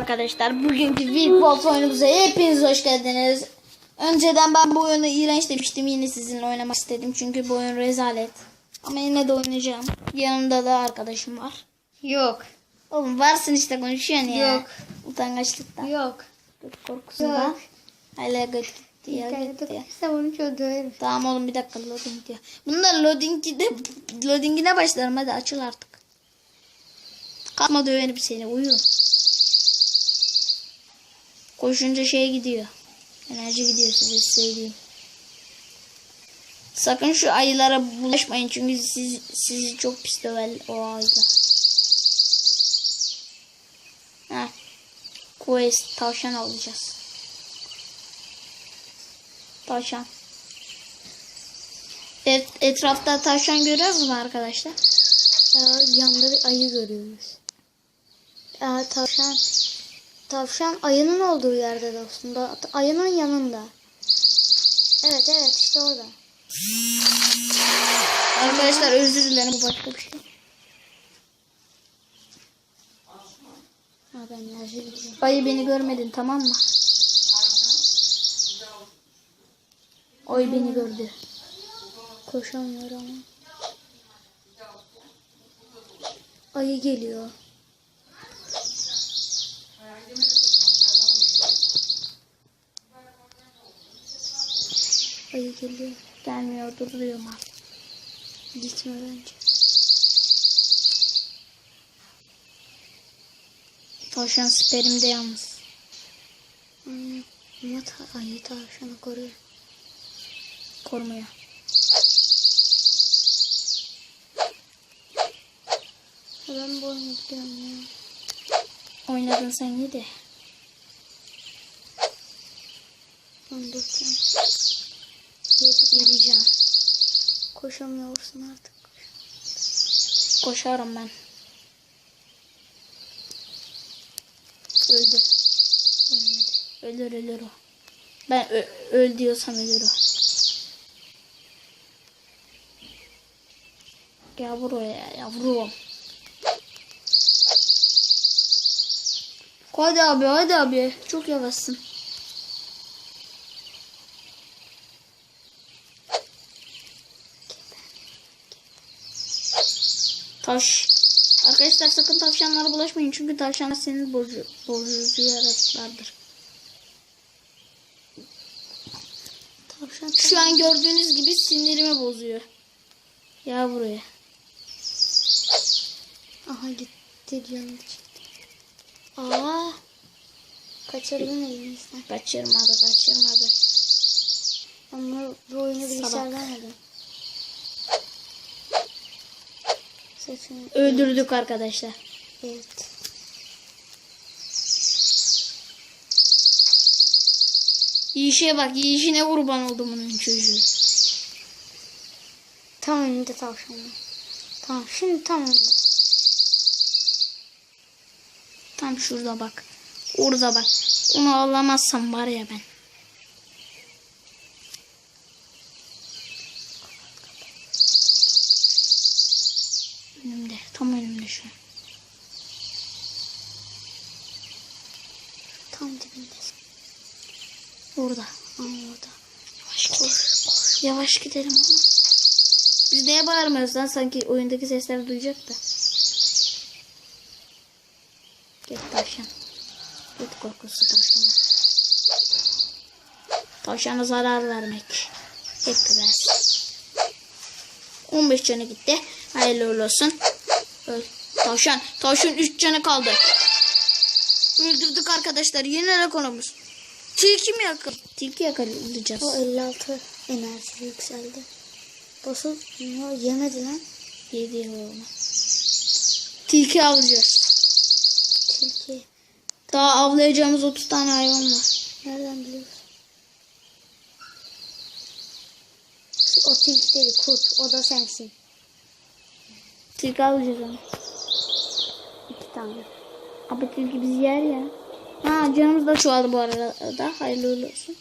arkadaşlar. Bugünkü Week Walls oyunumuza hepiniz hoş geldiniz. Önceden ben bu oyunu iğrenç demiştim. Yine sizinle oynamak istedim. Çünkü bu oyun rezalet. Ama yine de oynayacağım. Yanımda da arkadaşım var. Yok. Oğlum varsın işte konuşuyorsun ya. Yok. Utangaçlıktan. Yok. Göt korkusundan. Yok. Hala göt gitti ya. İnternette gitti ya. konuşsam onu çok döverim. Tamam oğlum bir dakika loading diyor. Bunlar loading'i de loading'ine başlarım hadi açıl artık. Kalma döverim seni uyu. Koşunca şey gidiyor. Enerji gidiyor size söyleyeyim. Sakın şu ayılara bulaşmayın çünkü siz, sizi çok pis döver o ayılar. Heh. Quest tavşan alacağız. Tavşan. Et, etrafta tavşan görüyoruz mu arkadaşlar? Aa, yanda bir ayı görüyoruz. Aa, tavşan. Tavşan ayının olduğu yerde dostum. Da, ayının yanında. Evet evet işte orada. Arkadaşlar özür dilerim bu başka bir şey. Ha ben. Ayı beni görmedin tamam mı? Oy beni gördü. Koşamıyor ama. Ayı geliyor. Ayı geliyor. Gelmiyor duruyor mal. Gitme bence. Tavşan siperimde yalnız. Hmm, Ama ta ayı tavşanı koruyor. Korumaya. Ha, Ben bu oyunu biliyorum ya. Oynadın sen iyi de. 14 can. Gideceğim. Koşamıyorsun artık. Koşarım ben. Öldü. Ölmedi. Ölür ölür o. Ben öl diyorsam ölür o. Gel buraya yavrum. Hadi abi hadi abi. Çok yavaşsın. Taş. Arkadaşlar sakın tavşanlara bulaşmayın çünkü tavşanlar senin bozu, bozucu yaratıklardır. Tavşan Şu an gördüğünüz gibi sinirimi bozuyor. Ya buraya. Aha gitti canım çıktı. Aa. Kaçırdın elimizden. Kaçırmadı kaçırmadı. Ama bu oyunu bilgisayardan aldım. Sesini. Öldürdük arkadaşlar. Evet. Yiyişe bak yiyişine kurban oldum bunun çocuğu. Tam önünde tavşan. Tamam şimdi tam önünde. Tam şurada bak. Orada bak. Onu alamazsam var ya ben. Önümde. Tam önümde şu an. Tam dibinde. Orada. Aa orada. Yavaş gidelim. Yavaş gidelim oğlum. Biz neye bağırmıyoruz lan? Sanki oyundaki sesler duyacak da. Git tavşan. Git korkusu tavşana. Tavşana zarar vermek. Hep güzel. 15 canı gitti. Hayırlı olsun. Öl. Tavşan. Tavşan 3 canı kaldı. Öldürdük arkadaşlar. Yeni rekorumuz. Tilki mi yakal? Tilki yakalayacağız. O 56 enerji yükseldi. Basıl yemedi lan. Yedi oğlum. Tilki avlayacağız. Tilki. Daha avlayacağımız 30 tane hayvan var. Nereden biliyorsun? O tilki değil kurt. O da sensin. Tilki avlayacağız onu. İki tane. Abi tilki bizi yer ya. Ha canımız da çoğaldı bu arada. Hayırlı uğurlu olsun.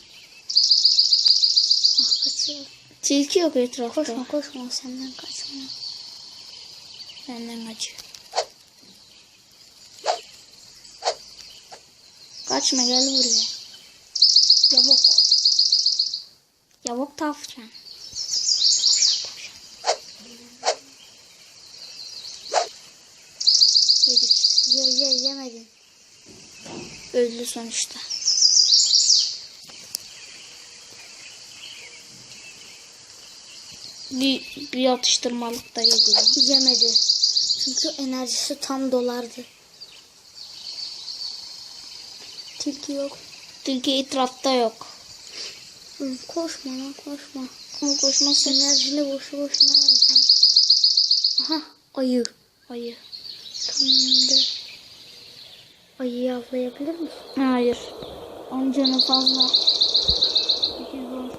Ah kaçıyor. Tilki yok etrafta. Koşma koşma senden kaçma. Benden kaçıyor. Kaçma gel buraya. Yavuk. Yavuk tavşan. Yedik. Ye ye yemedin. Öldü sonuçta. Bir, bir atıştırmalık da yedi. Yemedi. Çünkü enerjisi tam dolardı. Tilki yok. Tilki etrafta yok. Hı, koşma lan koşma. Ama koşması Enerjini boşu boşuna harcama. Aha ayı. ayı. Tam önünde. Ayıyı avlayabilir misin? Hayır. Onun canı fazla. önümüzde.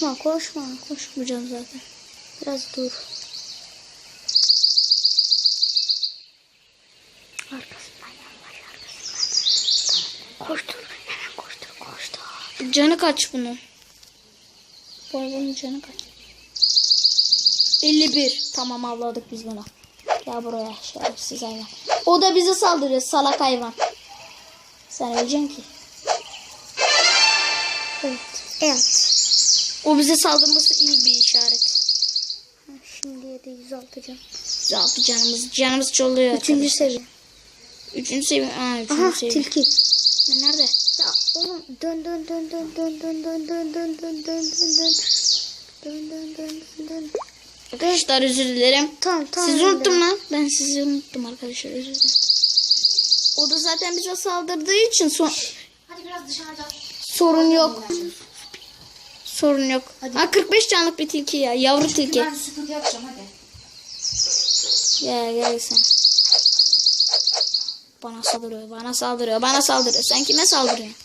Koşma koşma. Koşmayacağım zaten. Biraz dur. Arkasından yanlaş arkasından. Koştur. Hemen koştur koştur. Canı kaç bunun? Bu hayvanın canı kaç? 51. Tamam avladık biz bunu. Gel buraya şerefsiz hayvan. O da bize saldırıyor salak hayvan. Sen öleceksin ki. Evet. Evet. O bize saldırması iyi bir işaret. Şimdiye de 106 can. Zaten canımız canımız çoluyor. Üçüncü arkadaşlar. seviye. Üçüncü seviye. Aa, üçüncü Aha seviye. tilki. Ne, Nerede? Ya oğlum dön dön dön dön dön dön dön dön dön dön dön dön dön. Dön dön dön dön dön. Arkadaşlar özür dilerim. Tamam tamam. Sizi unuttum lan. Ben sizi unuttum arkadaşlar özür dilerim. O da zaten bize saldırdığı için son Hadi biraz dışarıda. sorun yok. Sorun yok. Ha 45 canlık bir tilki ya. Yavru tilki. Ben süpürge yapacağım hadi. Gel gel sen. Bana saldırıyor, bana saldırıyor, bana saldırıyor. Sen kime saldırıyorsun?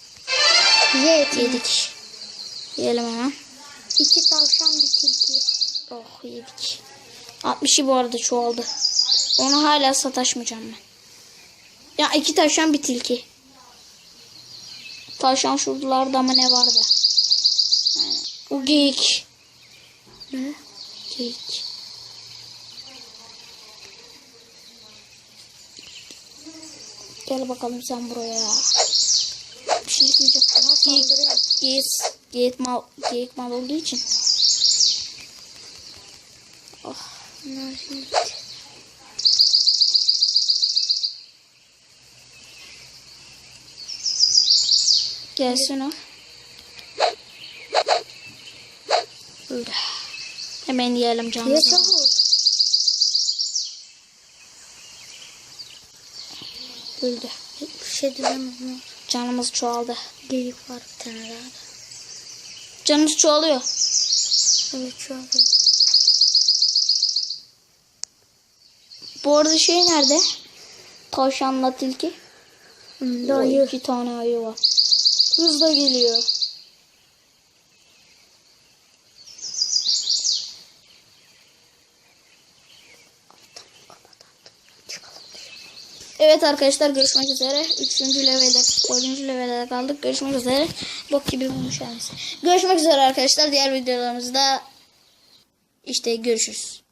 Ye eti. Yedik. Yiyelim hemen. İki tavşan bir tilki. Oh yedik. 60'ı bu arada çoğaldı. Onu hala sataşmayacağım ben. Ya iki tavşan bir tilki. Tavşan şuralarda ama ne vardı? Geek. Ne? Geek. Gel bakalım sen buraya. Bir şey diyecek bana saldırıyor. Geek, geek mal, geek mal olduğu için. Ah, oh, nasıl? Gelsin o. Öyle. Hemen yiyelim çabuk. Öldü. Bir şey diyemem. Canımız çoğaldı. Geyik var bir tane daha. da. Canımız çoğalıyor. Evet an. Bu arada şey nerede? Tavşanla tilki. Ayı. iki tane ayı var. Hız da geliyor. Evet arkadaşlar görüşmek üzere. Üçüncü levelde, dördüncü levelde kaldık. Görüşmek üzere. Bok gibi bulmuş yani. Görüşmek üzere arkadaşlar. Diğer videolarımızda işte görüşürüz.